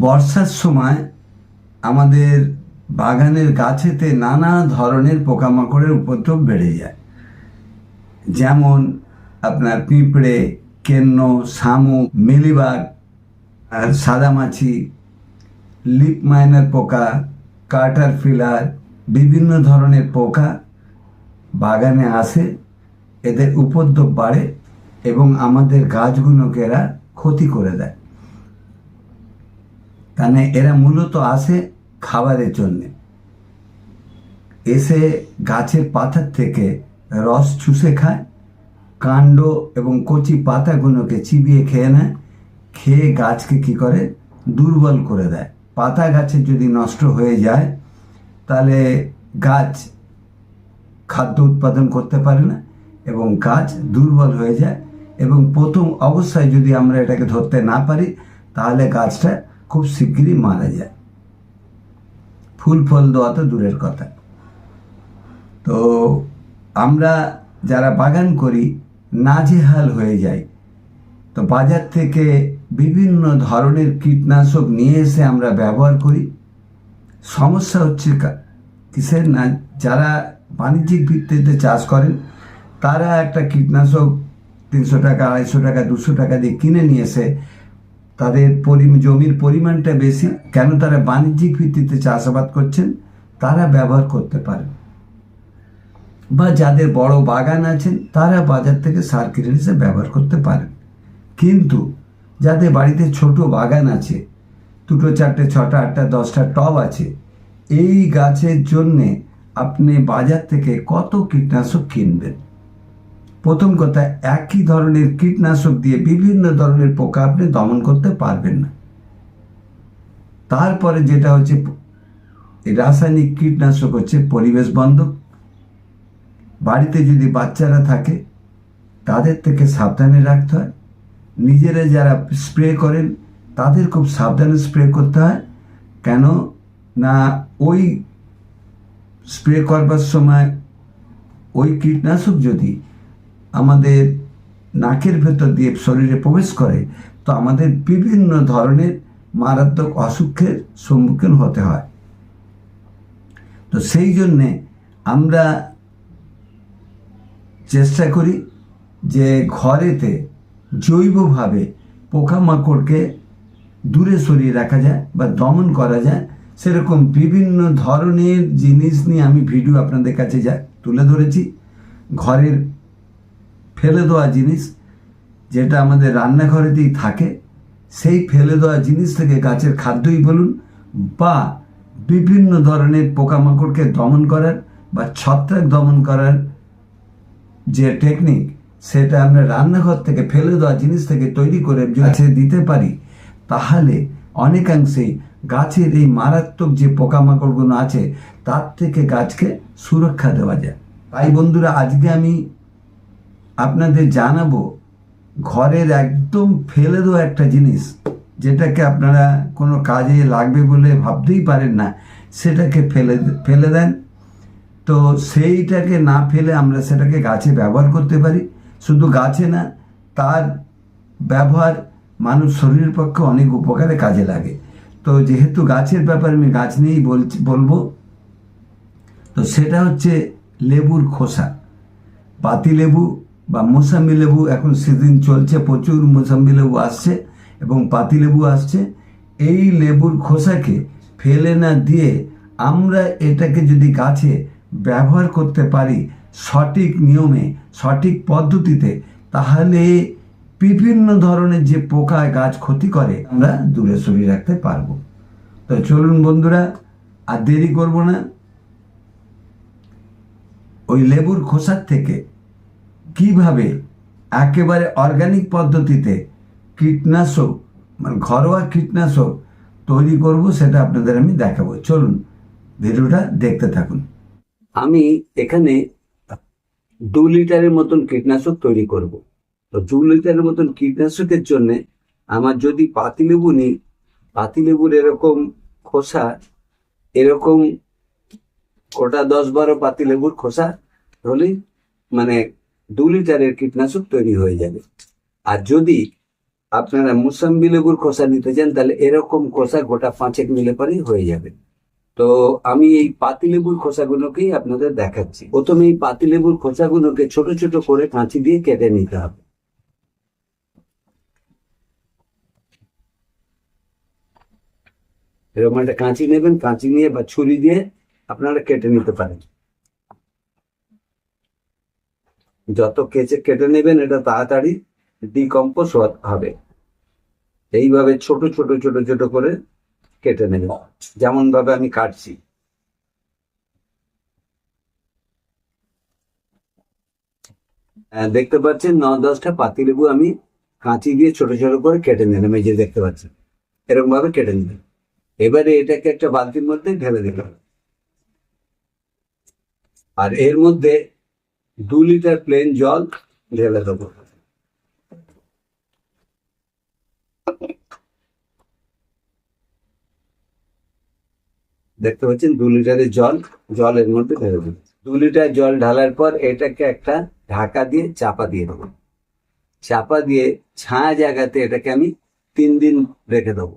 বর্ষার সময় আমাদের বাগানের গাছেতে নানা ধরনের পোকামাকড়ের উপদ্রব বেড়ে যায়। যেমন আপনার পিঁপড়ে, কেন্ন, শামুক, মিলিবাগ, আর সাদামাছি, লিপ মাইনার পোকা, কাটার ফিলার, বিভিন্ন ধরনের পোকা বাগানে আসে। এদের উপদ্রব বাড়ে এবং আমাদের গাছগুলোকে এরা ক্ষতি করে দেয়। কারণ এরা মূলত আসে খাবারের জন্যে। এসে গাছের পাতার থেকে রস চুষে খায়, কাণ্ড এবং কচি পাতাগুলোকে চিবিয়ে খেয়ে নেয়, খেয়ে গাছকে কি করে? দুর্বল করে দেয়। পাতা গাছের যদি নষ্ট হয়ে যায়, তাহলে গাছ খাদ্য উৎপাদন করতে পারে না এবং গাছ দুর্বল হয়ে যায় এবং প্রথম অবস্থায় যদি আমরা এটাকে ধরতে না পারি, তাহলে গাছটা খুব শিগগিরই মারা যায়। ফুল ফল দেওয়া তো দূরের কথা। তো আমরা যারা বাগান করি, নাজেহাল হয়ে যাই। তো বাজার থেকে বিভিন্ন ধরনের কীটনাশক নিয়ে এসে আমরা ব্যবহার করি। সমস্যা হচ্ছে কিসের না, যারা বাণিজ্যিক ভিত্তিতে চাষ করেন, তারা একটা কীটনাশক তিনশো টাকা, আড়াইশো টাকা, দুশো টাকা দিয়ে কিনে নিয়ে এসে তাদের জমির পরিমাণটা বেশি, কেন তারা বাণিজ্যিক ভিত্তিতে চাষাবাদ করছেন? তারা ব্যবহার করতে পারেন। বা যাদের বড় বাগান আছেন তারা বাজার থেকে সার কিনে এসে ব্যবহার করতে পারেন। কিন্তু যাদের বাড়িতে ছোট বাগান আছে, দুটো চারটে, ছটা, আটটা, দশটা টব আছে, এই গাছের জন্যে আপনি বাজার থেকে কত কীটনাশক কিনবেন? প্রথম কথা, একই ধরনের কীটনাশক দিয়ে বিভিন্ন ধরনের পোকা আপনি দমন করতে পারবেন না। তারপরে যেটা হচ্ছে, রাসায়নিক কীটনাশক হচ্ছে পরিবেশ বান্ধব। বাড়িতে যদি বাচ্চারা থাকে, তাদের থেকে সাবধানে রাখতে হয়। নিজেরা যারা স্প্রে করেন, তাদের খুব সাবধানে স্প্রে করতে হয়। কেন না, ওই স্প্রে করবার সময় ওই কীটনাশক যদি আমাদের নাকের ভেতর দিয়ে শরীরে প্রবেশ করে, তো আমাদের বিভিন্ন ধরনের মারাত্মক অসুখের সম্মুখীন হতে হয়। তো সেই জন্যে আমরা চেষ্টা করি যে ঘরেতে জৈবভাবে পোকামাকড়কে দূরে সরিয়ে রাখা যায় বা দমন করা যায়। সেরকম বিভিন্ন ধরনের জিনিস নিয়ে আমি ভিডিও আপনাদের কাছে যা তুলে ধরেছি। ঘরের ফেলে দেওয়া জিনিস যেটা আমাদের রান্নাঘরেতেই থাকে, সেই ফেলে দেওয়া জিনিস থেকে গাছের খাদ্যই বলুন বা বিভিন্ন ধরনের পোকামাকড়কে দমন করার বা ছত্রাক দমন করার যে টেকনিক সেটা আমরা রান্নাঘর থেকে ফেলে দেওয়া জিনিস থেকে তৈরি করে গাছে দিতে পারি। তাহলে অনেকাংশেই গাছের এই মারাত্মক যে পোকামাকড়গুলো আছে, তার থেকে গাছকে সুরক্ষা দেওয়া যায়। তাই বন্ধুরা, আজকে আমি আপনাদের জানাব, ঘরের একদম ফেলে দেওয়া একটা জিনিস, যেটাকে আপনারা কোনো কাজে লাগবে বলে ভাবতেই পারেন না, সেটাকে ফেলে ফেলে দেন। তো সেইটাকে না ফেলে আমরা সেটাকে গাছে ব্যবহার করতে পারি। শুধু গাছে না, তার ব্যবহার মানুষ শরীরের পক্ষে অনেক উপকারে কাজে লাগে। তো যেহেতু গাছের ব্যাপারে আমি গাছ নিয়েই বলছি, বলব, তো সেটা হচ্ছে লেবুর খোসা পাতি লেবু বা মোসাম্বি লেবু এখন সিজন চলছে, প্রচুর মোসাম্বি লেবু আসছে এবং পাতি লেবু আসছে। এই লেবুর খোসাকে ফেলে না দিয়ে আমরা এটাকে যদি গাছে ব্যবহার করতে পারি সঠিক নিয়মে, সঠিক পদ্ধতিতে, তাহলে বিভিন্ন ধরনের যে পোকা গাছ ক্ষতি করে, আমরা দূরে সরিয়ে রাখতে পারব। তো চলুন বন্ধুরা, আর দেরি করব না। ওই লেবুর খোসার থেকে কীভাবে একেবারে অর্গানিক পদ্ধতিতে কীটনাশক মানে ঘরোয়া কীটনাশক তৈরি করব সেটা আপনাদের আমি দেখাবো। চলুন ভিডিওটা দেখতে থাকুন। আমি এখানে দু লিটারের মতন কীটনাশক তৈরি করব। তো দু লিটারের মতন কীটনাশকের জন্য আমার যদি পাতিলেবু নিই, পাতিলেবুর এরকম খোসা, এরকম গোটা দশ বারো পাতিলেবুর খোসা হলেই মানে দু লিটারের কীটনাশক তৈরি হয়ে যাবে। আর যদি আপনারা মুসাম্বি লেবুর খোসা নিতে চান, তাহলে এরকম খোসা গোটা পাঁচেক মিলে পরেই হয়ে যাবে। তো আমি এই পাতি পাতিলেবুর খোসাগুলোকেই আপনাদের দেখাচ্ছি। প্রথমে এই পাতিলেবুর খোসাগুলোকে ছোট ছোট করে কাঁচি দিয়ে কেটে নিতে হবে। এরকম একটা কাঁচি নেবেন, কাঁচি নিয়ে বা ছুরি দিয়ে আপনারা কেটে নিতে পারেন। যত কেচে কেটে নেবেন এটা তাড়াতাড়ি ডিকম্পোজ হবে। এইভাবে ছোট ছোট ছোট ছোট করে কেটে নেবেন। যেমন ভাবে আমি কাটছি। আহ, দেখতে পাচ্ছেন ন দশটা পাতিলেবু আমি কাঁচি দিয়ে ছোট ছোট করে কেটে নিলাম। এই যে দেখতে পাচ্ছেন এরকম ভাবে কেটে নিলাম। এবারে এটাকে একটা বালতির মধ্যে ঢেলে দিলাম। আর এর মধ্যে দু লিটার প্লেন জল ঢেলে দেবো। দেখতে পাচ্ছেন, দু লিটারের জল জল এর মধ্যে ঢেলে দেবো। দু লিটার জল ঢালার পর এটাকে একটা ঢাকা দিয়ে চাপা দিয়ে দেবো। চাপা দিয়ে ছায়া জায়গাতে এটাকে আমি তিন দিন রেখে দেবো।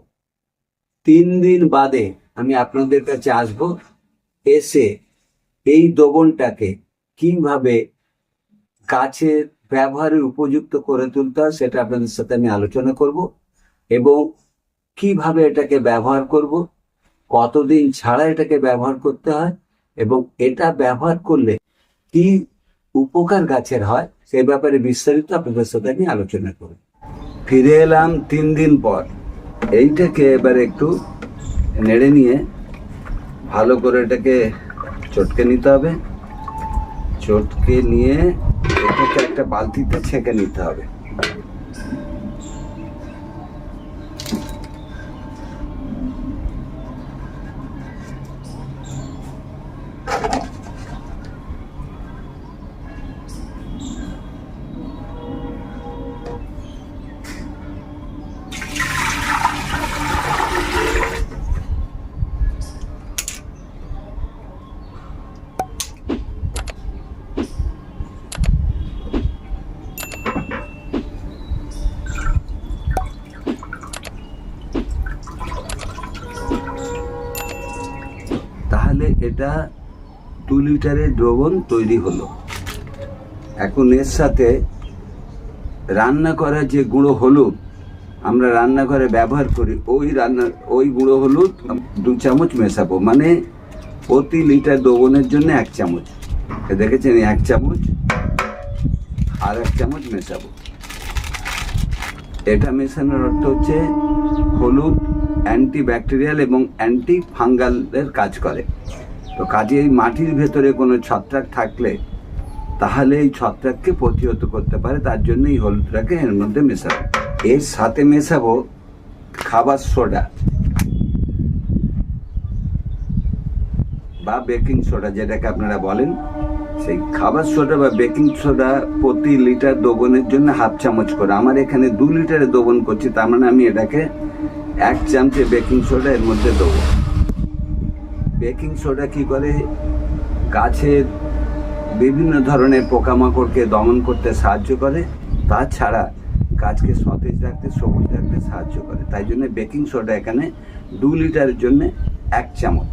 তিন দিন বাদে আমি আপনাদের কাছে আসব, এসে এই দ্রবণটাকে কীভাবে গাছের ব্যবহারের উপযুক্ত করে তুলতে হয় সেটা আপনাদের সাথে আমি আলোচনা করব এবং কীভাবে এটাকে ব্যবহার করব, কতদিন ছাড়া এটাকে ব্যবহার করতে হয় এবং এটা ব্যবহার করলে কি উপকার গাছের হয়, সে ব্যাপারে বিস্তারিত আপনাদের সাথে আমি আলোচনা করব। ফিরে এলাম তিন দিন পর। এইটাকে এবার একটু নেড়ে নিয়ে ভালো করে এটাকে চটকে নিতে হবে। চটকে নিয়ে এটাকে একটা বালতিতে ছেঁকে নিতে হবে তাহলে এটা দু লিটারের দ্রবণ তৈরি হলো। এখন এর সাথে রান্না করা যে গুঁড়ো হলুদ, আমরা রান্নাঘরে ব্যবহার করি, ওই রান্না, ওই গুঁড়ো হলুদ দু চামচ মেশাবো মানে প্রতি লিটার দ্রবণের জন্য এক চামচ। দেখেছেন, এক চামচ আর এক চামচ মেশাবো। এটা মেশানোর অর্থ হচ্ছে হলুদ অ্যান্টি ব্যাকটেরিয়াল এবং অ্যান্টি ফাঙ্গালের কাজ করে। তো কাজে এই মাটির ভেতরে কোনো ছত্রাক থাকলে তাহলে এই ছত্রাককে প্রতিহত করতে পারে, তার জন্য এই হলুদটাকে এর মধ্যে মেশাবো। এর সাথে মেশাবো খাবার সোডা বা বেকিং সোডা, যেটাকে আপনারা বলেন। সেই খাবার সোডা বা বেকিং সোডা প্রতি লিটার দ্রবণের জন্য হাফ চামচ করে। আমার এখানে দু লিটারে দ্রবণ করছি, তার মানে আমি এটাকে এক চামচে বেকিং সোডা এর মধ্যে দেবো। বেকিং সোডা কি করে গাছের বিভিন্ন ধরনের পোকামাকড়কে দমন করতে সাহায্য করে, তাছাড়া গাছকে সতেজ রাখতে, সবুজ রাখতে সাহায্য করে। তাই জন্য বেকিং সোডা এখানে দু লিটারের জন্য এক চামচ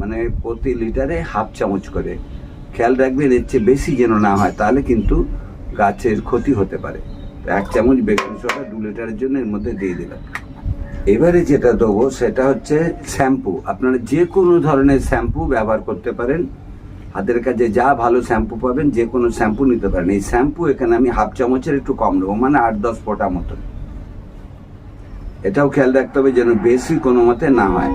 মানে প্রতি লিটারে হাফ চামচ করে। খেয়াল রাখবেন, এর চেয়ে বেশি যেন না হয়, তাহলে কিন্তু গাছের ক্ষতি হতে পারে। এক চামচ বেকিং সোডা দু লিটারের জন্য এর মধ্যে দিয়ে দিলাম। এবারে যেটা দেবো সেটা হচ্ছে শ্যাম্পু। আপনারা যে কোনো ধরনের শ্যাম্পু ব্যবহার করতে পারেন। হাতের কাছে যা ভালো শ্যাম্পু পাবেন, যে কোনো শ্যাম্পু নিতে পারেন। এই শ্যাম্পু এখানে আমি হাফ চামচের একটু কম নেব মানে আট দশ ফোঁটা মতন। এটাও খেয়াল রাখতে হবে যেন বেশি কোনো মতে না হয়।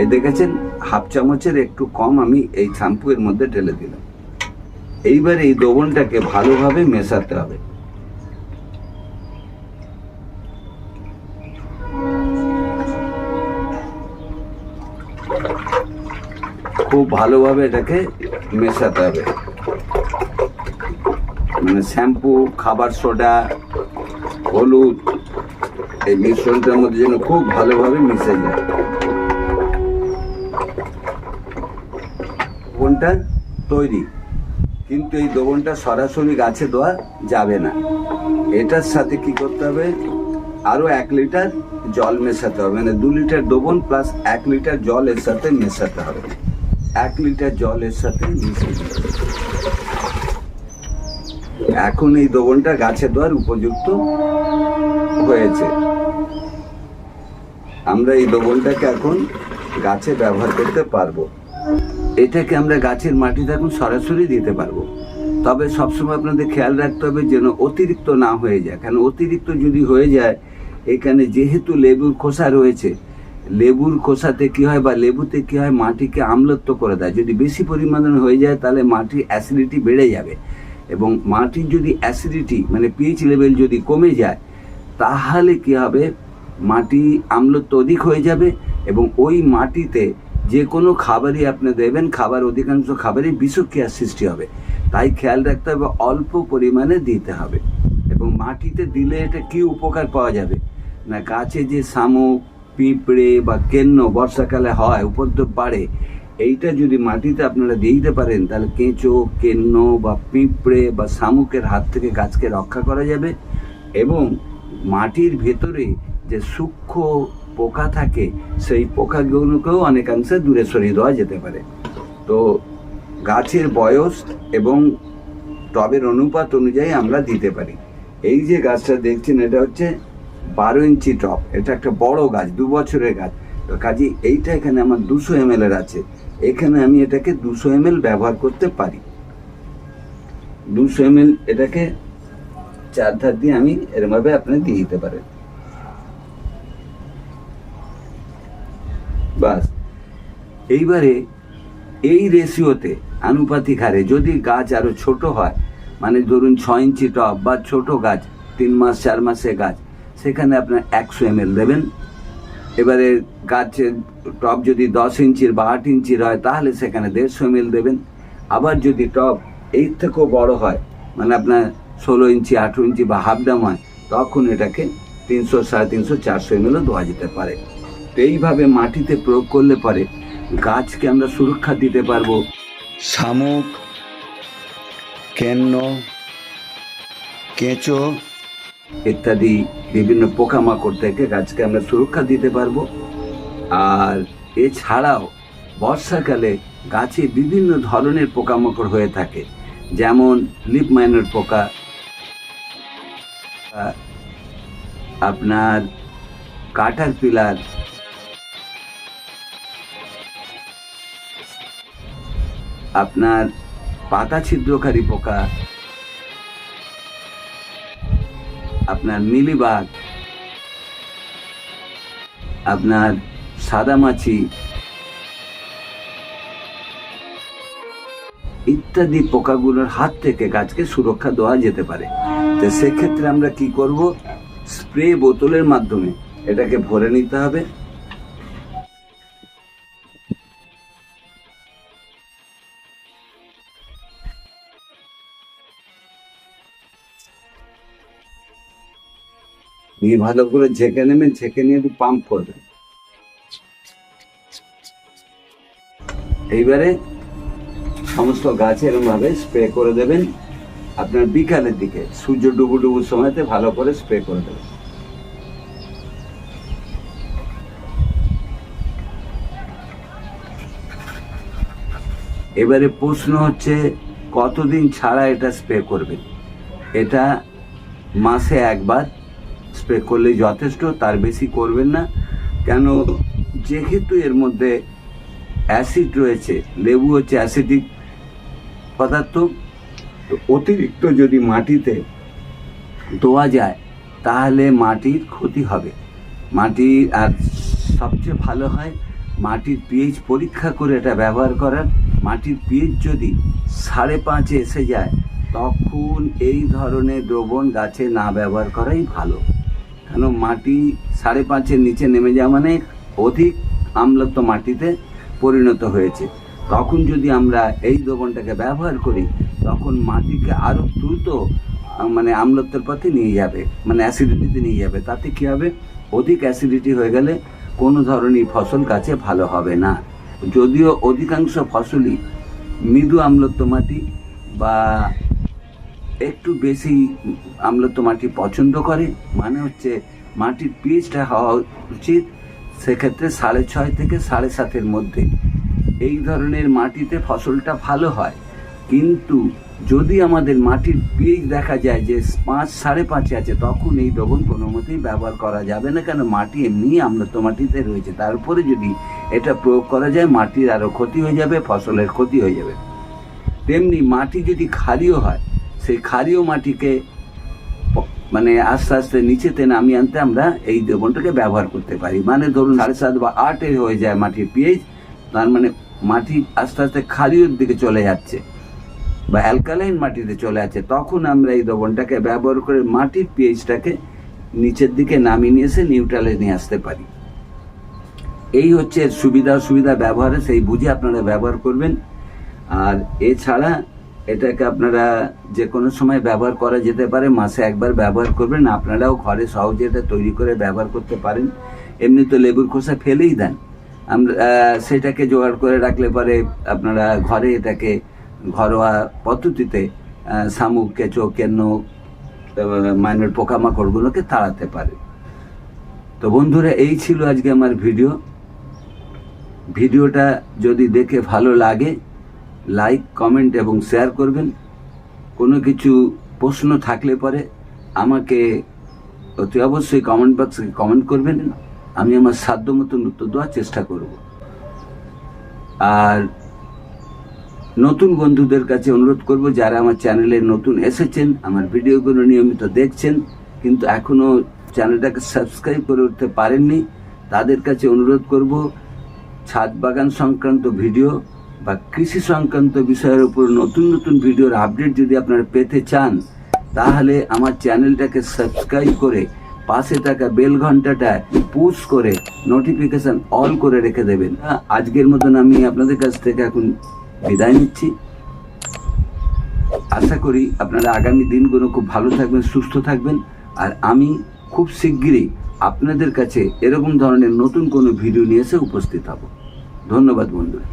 এই দেখেছেন, হাফ চামচের একটু কম আমি এই শ্যাম্পু এর মধ্যে ঢেলে দিলাম। এইবার এই দ্রবণটাকে ভালোভাবে মেশাতে হবে। খুব ভালোভাবে এটাকে মেশাতে হবে। মানে শ্যাম্পু, খাবার সোডা, হলুদ, এই মিশ্রণটার মধ্যে যেন খুব ভালোভাবে মিশে যায়। দ্রবণটা তৈরি, কিন্তু এই দ্রবণটা সরাসরি গাছে দেওয়া যাবে না। এটার সাথে কি করতে হবে? আরও এক লিটার জল মেশাতে হবে। মানে দু লিটার দোবন প্লাস এক লিটার জল এর সাথে মেশাতে হবে। এক লিটার জলের সাথে হবে। এখন এই দোবনটা গাছে দেওয়ার উপযুক্ত হয়েছে। আমরা এই লবণটাকে এখন গাছে ব্যবহার করতে পারব। এটাকে আমরা গাছের মাটিতে এখন সরাসরি দিতে পারব। তবে সবসময় আপনাদের খেয়াল রাখতে হবে যেন অতিরিক্ত না হয়ে যায়। কারণ অতিরিক্ত যদি হয়ে যায়, এখানে যেহেতু লেবুর খোসা রয়েছে লেবুর খোসাতে কি হয় বা লেবুতে কি হয়, মাটিকে আমলত্ব করে দেয়। যদি বেশি পরিমাণে হয়ে যায়, তাহলে মাটির অ্যাসিডিটি বেড়ে যাবে। এবং মাটির যদি অ্যাসিডিটি মানে পিএইচ লেভেল যদি কমে যায়, তাহলে কি হবে? মাটি আম্লত্ব অধিক হয়ে যাবে এবং ওই মাটিতে যে কোনো খাবারই আপনি দেবেন, খাবার অধিকাংশ খাবারই বিষক্রিয়ার সৃষ্টি হবে। তাই খেয়াল রাখতে হবে, অল্প পরিমাণে দিতে হবে। এবং মাটিতে দিলে এটা কি উপকার পাওয়া যাবে? না, গাছে যে শামুক পিঁপড়ে বা কেন্ন বর্ষাকালে হয়, উপদ্রব বাড়ে, এইটা যদি মাটিতে আপনারা দিয়ে দিতে পারেন, তাহলে কেঁচো, কেন্ন বা পিঁপড়ে বা শামুকের হাত থেকে গাছকে রক্ষা করা যাবে এবং মাটির ভেতরে যে সূক্ষ্ম পোকা থাকে, সেই পোকাগুলোকেও অনেকাংশে দূরে সরিয়ে দেওয়া যেতে পারে। তো গাছের বয়স এবং টবের অনুপাত অনুযায়ী আমরা দিতে পারি। এই যে গাছটা দেখছেন, এটা হচ্ছে বারো ইঞ্চি টপ, এটা একটা বড় গাছ, দু বছরের গাছ। তো কাজে এইটা এখানে আমার দুশো এম এর আছে। এখানে আমি এটাকে দুশো এম ব্যবহার করতে পারি। দুশো এম এটাকে চার ধার দিয়ে আমি এরমভাবে আপনি দিয়ে দিতে পারেন। বাস। এইবারে এই রেশিওতে আনুপাতিক হারে যদি গাছ আরও ছোট হয় মানে ধরুন ছ ইঞ্চি টপ বা ছোট গাছ, তিন মাস, চার মাসে গাছ সেখানে আপনার একশো এম দেবেন। এবারে গাছের টব যদি দশ ইঞ্চির বা আট ইঞ্চির হয়, তাহলে সেখানে দেড়শো এম দেবেন। আবার যদি টব এর থেকেও বড় হয় মানে আপনার ষোলো ইঞ্চি, আঠেরো ইঞ্চি বা হাফ ডাম হয়, তখন এটাকে তিনশো, সাড়ে তিনশো, চারশো এমএলও দেওয়া যেতে পারে। তো এইভাবে মাটিতে প্রয়োগ করলে পরে গাছকে আমরা সুরক্ষা দিতে পারব। শামুক, কেন্ন, কেঁচো ইত্যাদি বিভিন্ন পোকামাকড় থেকে গাছকে আমরা সুরক্ষা দিতে পারব। আর এছাড়াও বর্ষাকালে গাছে বিভিন্ন ধরনের পোকামাকড় হয়ে থাকে, যেমন লিপ মাইনার পোকা, আপনার কাটার পিলার, আপনার পাতা ছিদ্রকারী পোকা আপনার মিলিবাগ আপনার সাদামাছি ইত্যাদি পোকাগুলোর হাত থেকে গাছকে সুরক্ষা দেওয়া যেতে পারে। তো সেক্ষেত্রে আমরা কি করব? স্প্রে বোতলের মাধ্যমে এটাকে ভরে নিতে হবে। নিয়ে ভালো করে ঝেঁকে নেবেন, ঝেঁকে নিয়ে একটু পাম্প করবেন। এইবারে সমস্ত গাছে এরকমভাবে স্প্রে করে দেবেন। আপনার বিকালের দিকে সূর্য ডুবু ডুবুর সময়তে ভালো করে স্প্রে করে দেবেন। এবারে প্রশ্ন হচ্ছে, কতদিন ছাড়া এটা স্প্রে করবেন? এটা মাসে একবার স্প্রে করলেই যথেষ্ট, তার বেশি করবেন না। কেন? যেহেতু এর মধ্যে অ্যাসিড রয়েছে, লেবু হচ্ছে অ্যাসিডিক পদার্থ অতিরিক্ত যদি মাটিতে দেওয়া যায়, তাহলে মাটির ক্ষতি হবে। মাটি আর সবচেয়ে ভালো হয়, মাটির পিএইচ পরীক্ষা করে এটা ব্যবহার করার। মাটির পিএইচ যদি সাড়ে পাঁচে এসে যায়, তখন এই ধরনের দ্রবণ গাছে না ব্যবহার করাই ভালো। কেন মাটি সাড়ে পাঁচের নিচে নেমে যাওয়া মানে অধিক আমলত্ব মাটিতে পরিণত হয়েছে। তখন যদি আমরা এই দ্রবণটাকে ব্যবহার করি, তখন মাটিকে আরও দ্রুত মানে আমলত্বের পথে নিয়ে যাবে মানে অ্যাসিডিটিতে নিয়ে যাবে। তাতে কী হবে? অধিক অ্যাসিডিটি হয়ে গেলে কোনো ধরনের ফসল গাছে ভালো হবে না। যদিও অধিকাংশ ফসলই মৃদু আমলত্ব মাটি বা একটু বেশি আমলত্ব মাটি পছন্দ করে মানে হচ্ছে মাটির পিএইচটা হওয়া উচিত সেক্ষেত্রে সাড়ে ছয় থেকে সাড়ে সাতের মধ্যে। এই ধরনের মাটিতে ফসলটা ভালো হয়। কিন্তু যদি আমাদের মাটির পিএইচ দেখা যায় যে পাঁচ, সাড়ে পাঁচে আছে, তখন এই দ্রবণ কোনো মতেই ব্যবহার করা যাবে না, কেন মাটি এমনি আম্লত্ব মাটিতে রয়েছে। তারপরে যদি এটা প্রয়োগ করা যায়, মাটির আরও ক্ষতি হয়ে যাবে, ফসলের ক্ষতি হয়ে যাবে। তেমনি মাটি যদি ক্ষারীয় হয় সেই ক্ষারীয় মাটিকে মানে আস্তে আস্তে নিচেতে নামিয়ে আনতে আমরা এই দ্রবণটাকে ব্যবহার করতে পারি। মানে ধরুন সাড়ে সাত বা আটে হয়ে যায় মাটির পিএইচ তার মানে মাটি আস্তে আস্তে ক্ষারীয়র দিকে চলে যাচ্ছে বা অ্যালকালাইন মাটিতে চলে যাচ্ছে। তখন আমরা এই দ্রবণটাকে ব্যবহার করে মাটির পিএইচটাকে নিচের দিকে নামিয়ে নিয়ে এসে নিউট্রালে নিয়ে আসতে পারি। এই হচ্ছে সুবিধা অসুবিধা ব্যবহারে, সেই বুঝে আপনারা ব্যবহার করবেন। আর এছাড়া এটাকে আপনারা যে কোনো সময় ব্যবহার করা যেতে পারে, মাসে একবার ব্যবহার করবেন। আপনারাও ঘরে সহজে এটা তৈরি করে ব্যবহার করতে পারেন। এমনি তো লেবুর খোসা ফেলেই দেন। আমরা সেটাকে জোগাড় করে রাখলে পরে আপনারা ঘরে এটাকে ঘরোয়া পদ্ধতিতে শামুক, কেঁচো, কেন্ন মাইনের পোকামাকড়গুলোকে তাড়াতে পারে তো বন্ধুরা, এই ছিল আজকে আমার ভিডিও। ভিডিওটা যদি দেখে ভালো লাগে লাইক কমেন্ট এবং শেয়ার করবেন। কোনো কিছু প্রশ্ন থাকলে পরে আমাকে অতি অবশ্যই কমেন্ট বক্সে কমেন্ট করবেন। আমি আমার সাধ্য মতন উত্তর দেওয়ার চেষ্টা করব। আর নতুন বন্ধুদের কাছে অনুরোধ করব, যারা আমার চ্যানেলে নতুন এসেছেন, আমার ভিডিওগুলো নিয়মিত দেখছেন, কিন্তু এখনও চ্যানেলটাকে সাবস্ক্রাইব করে উঠতে পারেননি, তাদের কাছে অনুরোধ করব, ছাদ বাগান সংক্রান্ত ভিডিও বা কৃষি সংক্রান্ত বিষয়ের উপর নতুন নতুন ভিডিওর আপডেট যদি আপনারা পেতে চান, তাহলে আমার চ্যানেলটাকে সাবস্ক্রাইব করে পাশে থাকা বেল ঘন্টাটা পুশ করে নোটিফিকেশন অল করে রেখে দেবেন। আজকের মতন আমি আপনাদের কাছ থেকে এখন বিদায় নিচ্ছি। আশা করি আপনারা আগামী দিনগুলো খুব ভালো থাকবেন, সুস্থ থাকবেন। আর আমি খুব শিগগিরই আপনাদের কাছে এরকম ধরনের নতুন কোনো ভিডিও নিয়ে এসে উপস্থিত হব। ধন্যবাদ বন্ধুরা।